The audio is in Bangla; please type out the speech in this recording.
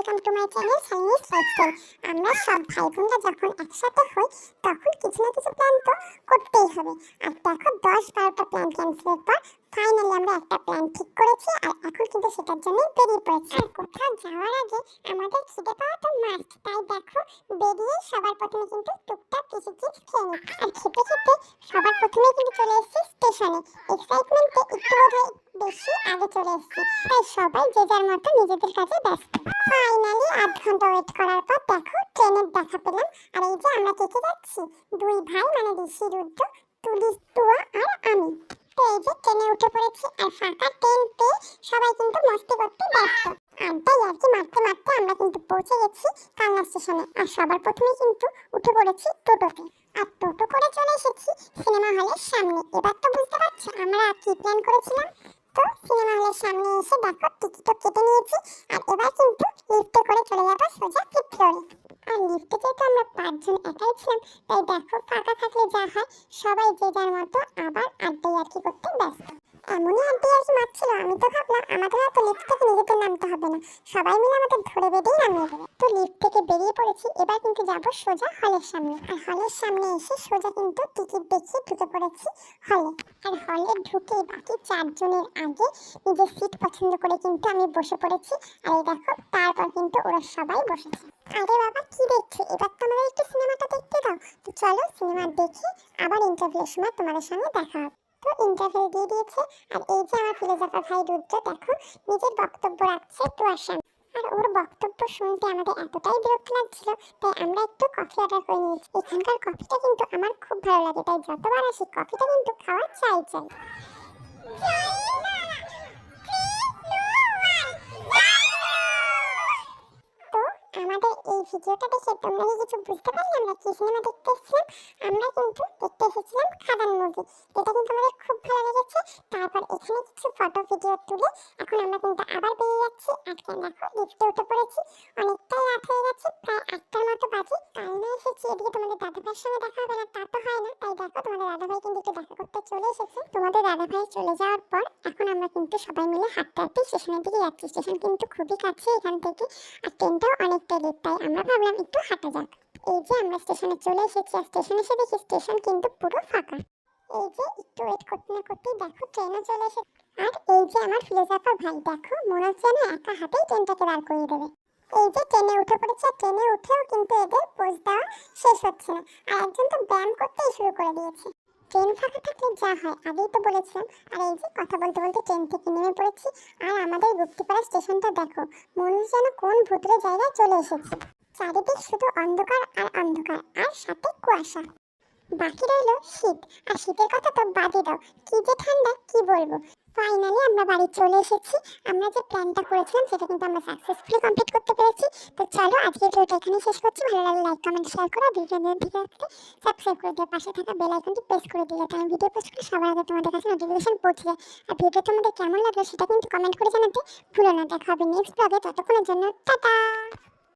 ওয়েলকাম টু মাই চ্যানেল সাইনিস লাইফস্টাইল আমরা সব ভাই বোনরা যখন একসাথে হই, তখন কিছু না কিছু প্ল্যান তো করতেই হবে। আর দেখো, দশ বারোটা প্ল্যান ক্যান্সেলের পর ফাইনালি আমরা একটা প্ল্যান ঠিক করেছি, আর এখন কিন্তু সেটার জন্যই বেরিয়ে পড়েছি। আর কোথাও যাওয়ার আগে আমাদের খিদে পাওয়া তো মাস্ট তাই দেখো, বেরিয়ে সবার প্রথমে কিন্তু টুকটাক কিছু চিপস খেয়ে নিই আর খেতে খেতে সবার প্রথমে কিন্তু চলে এসেছি স্টেশনে এক্সাইটমেন্টে একটু বোধহয় বেশি আগে চলে এসেছি। তাই সবাই যে যার মতো নিজেদের কাজে ব্যস্ত। ফাইনালি আধ ঘণ্টা ওয়েট করার পর দেখো ট্রেনের দেখা পেলাম। আর এই যে আমরা কে কে যাচ্ছি? দুই ভাই মানে ঋষি, রুদ্র তুলি টুয়া আর আমি। তো এই যে ট্রেনে উঠে পড়েছি আর ফাঁকা ট্রেন পেয়ে সবাই কিন্তু মস্তি করতে ব্যস্ত। আড্ডা ইয়ার্কি মারতে মারতে আমরা কিন্তু পৌঁছে গেছি কালনা স্টেশনে। আর সবার প্রথমে কিন্তু উঠে পড়েছি টোটোতে। আর টোটো করে চলে এসেছি সিনেমা হলের সামনে। এবার তো বুঝতে পারছ, আমরা কি প্ল্যান করেছিলাম? তো সিনেমা হলের সামনে এসে দেখো টিকিটও কেটে নিয়েছি। আর এবার কিন্তু লিফটে করে চলে যাব সোজা ফিফথ ফ্লোরে। আর লিফটে যেহেতু আমরা পাঁচজন একাই ছিলাম, তাই দেখো ফাঁকা থাকলে যা হয়, সবাই যে যার মতো আবার আড্ডায় আর কি করতে ব্যস্ত। এমনই ইয়ার্কি মারছিল, আমি তো ভাবলাম আমাদের হয়তো লিফট থেকে নিজেদের নামতে হবে না। সবাই মিলে আমাদের ধরে বেঁধেই নামিয়ে দেবে। তো লিফট থেকে বেরিয়ে পড়েছি, এবার কিন্তু যাব সোজা হলের সামনে। আর হলের সামনে এসে সোজা কিন্তু টিকিট দেখিয়ে ঢুকে পড়েছি হলে আর হলে ঢুকে বাকি চারজনের আগে নিজের সিট পছন্দ করে কিন্তু আমি বসে পড়েছি। আর এই দেখো, তারপর কিন্তু ওরা সবাই বসেছে। আরে বাবা, কি দেখছ? এবার তো আমাদের একটু সিনেমাটা দেখতে দাও। তো চলো সিনেমা দেখে আবার ইন্টারভিউর সময় তোমাদের সঙ্গে দেখা হবে। তো ইন্টারভিউ দিয়ে দিয়েছে। আর এই যে আমার ফিলোজফার ভাই রুদ্র, দেখো, নিজের বক্তব্য রাখছে আর ওর বক্তব্য শুনতে আমাদের এতটাই বিরক্ত লাগছিল, তাই আমরা একটু কফি অর্ডার করে নিয়েছি। এখানকার কফিটা কিন্তু আমার খুব ভালো লাগে, তাই যতবার আসি কফিটা কিন্তু খাওয়া চাই চাই। আমাদের এই ভিডিওটা দেখে তোমরা কি কিছু বুঝতে পারলে? আমরা কি সিনেমা দেখতে এসেছিলাম? আমরা কিন্তু দেখতে এসেছিলাম খাদান মুভি। যেটা কিন্তু আমাদের খুব ভালো লেগেছে। তারপর এখানে কিছু ফটো ভিডিও তুলে এখন আমরা কিন্তু আবার বেরিয়ে যাচ্ছি। আজকে দেখো লিফটে উঠে পড়েছি। অনেকটাই রাত হয়ে গেছে, প্রায় আটটার মতো বাজে। কাল না এসেছি, এদিকে তোমাদের দাদাভাইয়ের সঙ্গে দেখা হবে না, তা তো হয় না। তাই দেখো তোমাদের দাদাভাই কিন্তু একটু দেখা করতে চলে এসেছে। তোমাদের দাদাভাই চলে যাওয়ার পর এখন আমরা কিন্তু সবাই মিলে হাঁটতে হাঁটতে স্টেশনের দিকে যাচ্ছি। স্টেশন কিন্তু খুবই কাছে এখান থেকে, আর ট্রেনটাও অনেকটা লেট তাই আমরা ভাবলাম একটু হাঁটা যাক। এই যে আমরা স্টেশনে চলে এসেছি, আর স্টেশনে এসে দেখি স্টেশন কিন্তু পুরো ফাঁকা। এই যে একটু ওয়েট করতে না করতেই দেখো ট্রেনও চলে এসে আর এই যে আমার ফিলোজফার ভাই, দেখো মনে হচ্ছে না একা হাতেই ট্রেনটাকে দাঁড় করিয়ে দেবে। এই যে ট্রেনে উঠে পড়েছে ট্রেনে উঠেও কিন্তু এদের পোজ দেওয়া শেষ হচ্ছে না। আর একজন তো ব্যায়াম করতেই শুরু করে দিয়েছে। ট্রেন ফাঁকা থাকলে যা হয়, আগেই তো বলেছিলাম। আর এই যে কথা বলতে বলতে ট্রেন থেকে নেমে পড়েছি। আর আমাদের গুপ্তিপাড়া স্টেশনটা দেখো, মনে যেন কোন ভুতুরে জায়গায় চলে এসেছি। চারিদিক শুধু অন্ধকার আর অন্ধকার, আর সাথে কুয়াশা। বাকি রইল শীত, আর শীতের কথা তো বাদই দাও। কি যে ঠান্ডা, কি বলব? ফাইনালি আমরা বাড়ি চলে এসেছি। আমরা যে প্ল্যানটা করেছিলাম, সেটা কিন্তু আমরা সাকসেসফুলি কমপ্লিট করতে পেরেছি। তো চলো আজকে ভিডিওটা এখানে শেষ করছি। ভালো লাগলে লাইক কমেন্ট শেয়ার করো। ভিডিও দিকে রাখতে সাবস্ক্রাইব করে দিয়ে পাশে থাকা বেল আইকনটি প্রেস করে দিলে তাই ভিডিও পোস্ট করে সবার আগে তোমাদের কাছে নোটিফিকেশন পৌঁছে যায়। আর ভিডিও তোমাদের কেমন লাগল, সেটা কিন্তু কমেন্ট করে জানাতে ভুলো না। দেখা হবে নেক্সট ব্লগে ততক্ষণের জন্য, টাটা!